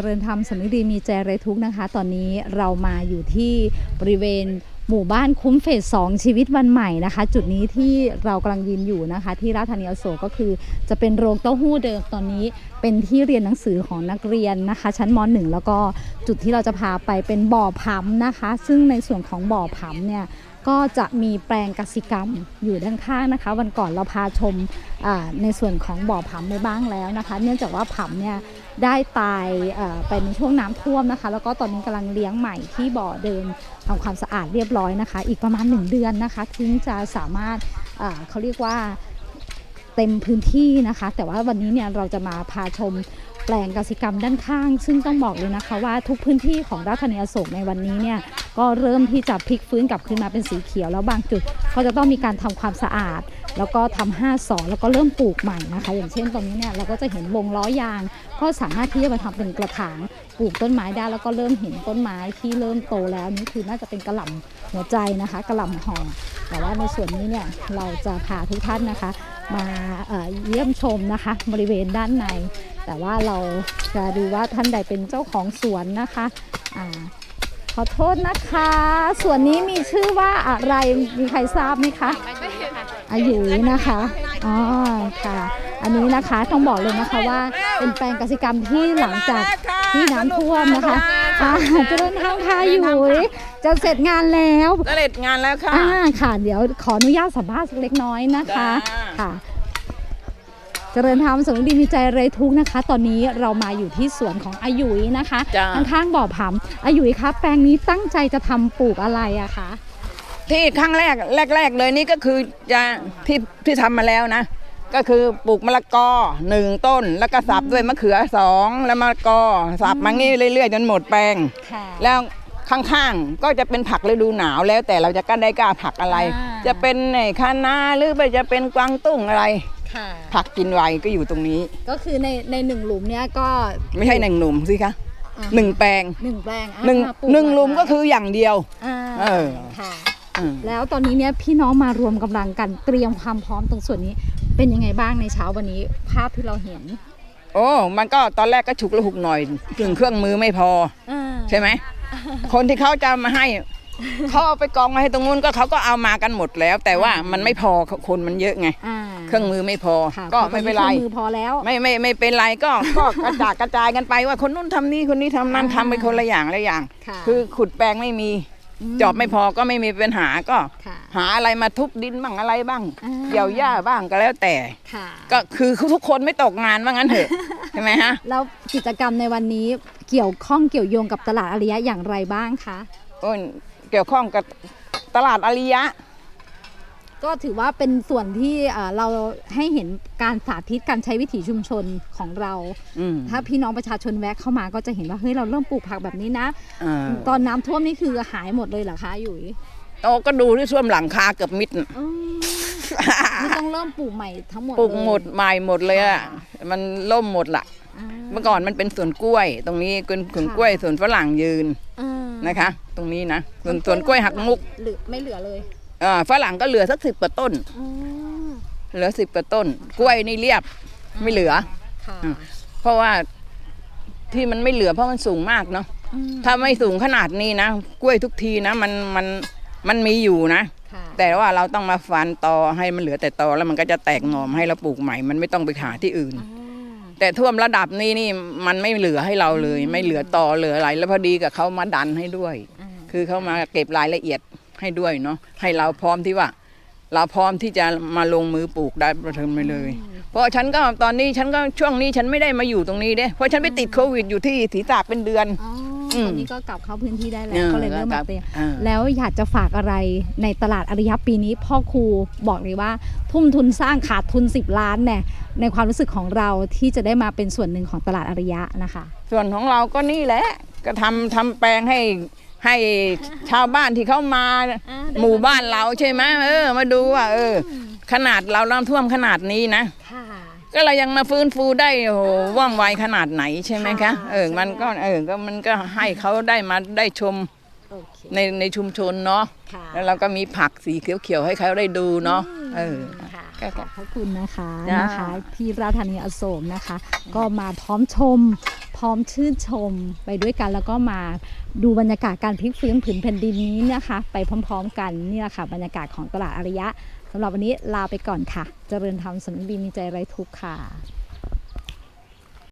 จริญธรรมสำนึกดีมีใจไรทุกนะคะ ตอนนี้เรามาอยู่ที่บริเวณหมู่บ้านคุ้มเฟสสองชีวิตวันใหม่นะคะ จุดนี้ที่เรากำลังยืนอยู่นะคะ ที่ราชธานีอโศกก็คือจะเป็นโรงเต้าหู้เดิมตอนนี้ เป็นที่เรียนหนังสือของนักเรียนนะคะ ชั้นม .1 แล้วก็จุดที่เราจะพาไปเป็นบ่อพัมนะคะ ซึ่งในส่วนของบ่อพัมเนี่ย ก็จะมีแปลงกสิกรรมอยู่ด้านข้างนะคะ วันก่อนเราพาชมในส่วนของบ่อผำไปบ้างแล้วนะคะ เนื่องจากว่าผำเนี่ยได้ตายเอ่อไปในช่วงน้ำท่วมนะคะ แล้วก็ตอนนี้กำลังเลี้ยงใหม่ที่บ่อเดิมทำความสะอาดเรียบร้อยนะคะ อีกประมาณ 1 เดือนนะคะถึงจะสามารถเขาเรียกว่าเต็มพื้นที่นะคะ แต่ว่าวันนี้เนี่ยเราจะมาพาชมแปลงกสิกรรมด้านข้าง ซึ่งต้องบอกเลยนะคะว่าทุกพื้นที่ของราชธานีอโศกในวันนี้เนี่ย ก็เริ่มที่จะพลิกฟื้นกลับขึ้นมาเป็นสีเขียว แล้วบางจุดเขาจะต้องมีการทำความสะอาด แล้วก็ทำห้าสอแล้วก็เริ่มปลูกใหม่นะคะ อย่างเช่นตรงนี้เนี่ยเราก็จะเห็นวงล้อยาง ก็สามารถที่จะมาทำเป็นกระถางปลูกต้นไม้ได้แล้วก็เริ่มเห็นต้นไม้ที่เริ่มโตแล้วนี่คือน่าจะเป็นกระหล่ำหัวใจนะคะกระหล่ำหอแต่ว่าในส่วนนี้เนี่ยเราจะพาทุกท่านนะคะ มาเยี่ยมชมนะคะ บริเวณด้านใน แต่ว่าเราจะดูว่าท่านใดเป็นเจ้าของสวนนะคะ อ่าขอโทษนะคะ ส่วนนี้มีชื่อว่าอะไรมีใครทราบไหมคะอายุนะคะอ๋อค่ะ อันนี้นะคะต้องบอกเลยนะคะว่าเป็นแปลงกสิกรรมที่หลังจากที่น้ำท่วมนะคะอ่าเจะเดินทางค่ะอายุจะเสร็จงานแล้วสำเร็จงานแล้วค่ะอ่าค่ะ เดี๋ยวขออนุญาตสัมภาษณ์สักเล็กน้อยนะคะจ้าค่ะเจริญธรรมสมดีมีใจไรทุกข์นะคะ ตอนนี้เรามาอยู่ที่สวนของอายุยนะคะจ้าข้างๆบ่อผำอายุยคะแปลงนี้ตั้งใจจะทำปลูกอะไรอะคะ ที่ครั้งแรกแรก ๆ เลยนี่ก็คือจะที่ที่ทำมาแล้วนะ ก็คือปลูกมะละกอหนึ่งต้น แล้วก็สับด้วยมะเขือสองแล้วมะละกอสับมางี้เรื่อยๆจนหมดแปลง ค่ะ แล้วข้างๆก็จะเป็นผักฤดูหนาวแล้วแต่เราจะกล้าได้กล้าผักอะไร อ่า จะเป็นไอ้คะน้าหรือไปจะเป็นกวางตุ้งอะไร ค่ะ ผักกินไวก็อยู่ตรงนี้ ก็คือในในหนึ่งหลุมเนี้ยก็ไม่ใช่หนึ่งหนุ่มสิคะอ่าหนึ่งแปลงหนึ่งแปลงอะหนึ่งค่ะปลูหนึ่งากหลุมลายก็คืออย่างเดียว อ่าเออ ค่ะ อืม แล้วตอนนี้เนี่ยพี่น้องมารวมกำลังกันเตรียมความพร้อมตรงส่วนนี้ เป็นยังไงบ้างในเช้าวันนี้ ภาพที่เราเห็นโอ้ มันก็ตอนแรกก็ฉุกละหุกหน่อยถึงเครื่องมือไม่พอ อ่า ใช่ไหม คนที่เขาจะมาให้ เขาเอาไปกองมาให้ตรงนู้นก็เขาก็เอามากันหมดแล้ว แต่ว่ามันไม่พอคนมันเยอะไง อ่าเครื่องมือไม่พอ ค่ะก็ไม่เป็นไร คองมือพอแล้ว ไม่ไม่ไม่เป็นไรก็ก็กระจายกระจายกันไปว่าคนนู้นทำนี่คนนี้ทำนั่นอ่าทำไปคนละอย่างละอย่าง ค่ะ คือขุดแปลงไม่มีมจอบไม่พอก็ไม่มีปัญหาก็ ค่ะ หาอะไรมาทุบดินบ้างอะไรบ้างอ่า เกี่ยวหญ้าบ้างก็แล้วแต่ ค่ะก็คือทุกคนไม่ตกงานว่างั้นเถอะ ใช่ไหมฮะ แล้วกิจกรรมในวันนี้เกี่ยวข้องเกี่ยวโยงกับตลาดอาริยะอย่างไรบ้างคะ โอ้ย เกี่ยวข้องกับตลาดอาริยะ ก็ถือว่าเป็นส่วนที่เอ่อเราให้เห็นการสาธิตการใช้วิถีชุมชนของเรา อืมถ้าพี่น้องประชาชนแวะเข้ามาก็จะเห็นว่าเฮ้ยเราเริ่มปลูกผักแบบนี้นะ อ่าตอนน้ำท่วมนี่คือหายหมดเลยเหรอคะหยุยโอ้ก็ดูที่ท่วมหลังคาเกือบมิดน่ะ อืมนี่ต้องเริ่มปลูกใหม่ทั้งหมดปลูกเลยหมดใหม่หมดเลยอะมันล่มหมดละอ่าเมื่อก่อนมันเป็นสวนกล้วย ตรงนี้เป็นสวนค่ะกล้วยสวนฝรั่งยืน อ่า นะคะ ตรงนี้นะสวนสวนกล้วยหักมุกเหลือไม่เหลือเลยอ่าฝรั่งก็เหลือสักสิบกว่าต้นอ๋อเหลือสิบกว่าต้น กล้วยนี่เรียบไม่เหลือ ค่ะอืม เพราะว่าที่มันไม่เหลือเพราะมันสูงมากเนาะอืมถ้าไม่สูงขนาดนี้นะกล้วยทุกทีนะมันมันมันมีอยู่นะ ค่ะแต่ว่าเราต้องมาฟันตอให้มันเหลือแต่ตอแล้วมันก็จะแตกหน่อมให้เราปลูกใหม่ มันไม่ต้องไปหาที่อื่นอ่า แต่ท่วมระดับนี้นี่มันไม่เหลือให้เราเลย ไม่เหลือตอเหลืออะไรแล้วพอดีกับเขามาดันให้ด้วยอ่าคือเขามาเก็บรายละเอียดให้ด้วยเนาะให้เราพร้อมที่ว่า เราพร้อมที่จะมาลงมือปลูกได้ประเทิมไปเลย เพราะฉันก็ตอนนี้ฉันก็ช่วงนี้ฉันไม่ได้มาอยู่ตรงนี้เด้เพราะฉันไปติดโควิดอยู่ที่ศรีสากเป็นเดือน อ๋อ อืม ตอนนี้ก็กลับเข้าพื้นที่ได้แล้เอวอก็เลยเริ่มครัมาบเตรียมอ่า แล้วอยากจะฝากอะไรในตลาดอริยะปีนี้ พ่อครูบอกเลยว่า ทุ่มทุนสร้างขาดทุน 10 ล้านเนี่ยในความรู้สึกของเราที่จะได้มาเป็นส่วนหนึ่งของตลาดอริยะนะคะ ส่วนของเราก็นี่แหละ ก็ทำทำแปลงให้ให้ชาวบ้านที่เขามาอ่าได้ หมู่บ้านเราใช่ไหมเออ มาดูว่าเออ ขนาดเราน้ำท่วมขนาดนี้นะ ค่ะ ก็เรายังมาฟื้นฟูได้โอ้โหว่องไวขนาดไหนใช่ไหมคะค่ะเออ มันก็เออก็มันก็ให้เขาได้มาได้ชมโอเคในในชุมชนเนาะ ค่ะแล้วเราก็มีผักสีเขียวๆให้เขาได้ดูเนาะ เออ ค่ะก็ขอบพระคุณนะคะจ้าน นะคะที่ราชธานีอโศกนะคะ ก็มาพร้อมชม พร้อมชื่นชมไปด้วยกันแล้วก็มาดูบรรยากาศการพลิกฟื้นผืนแผ่นดินนี้นะคะ ไปพร้อม ๆ กันนี่แหละค่ะบรรยากาศของตลาดอารยะสำหรับวันนี้ลาไปก่อนค่ะ เจริญธรรมสนุนดีมีใจไรทุกข์ค่ะ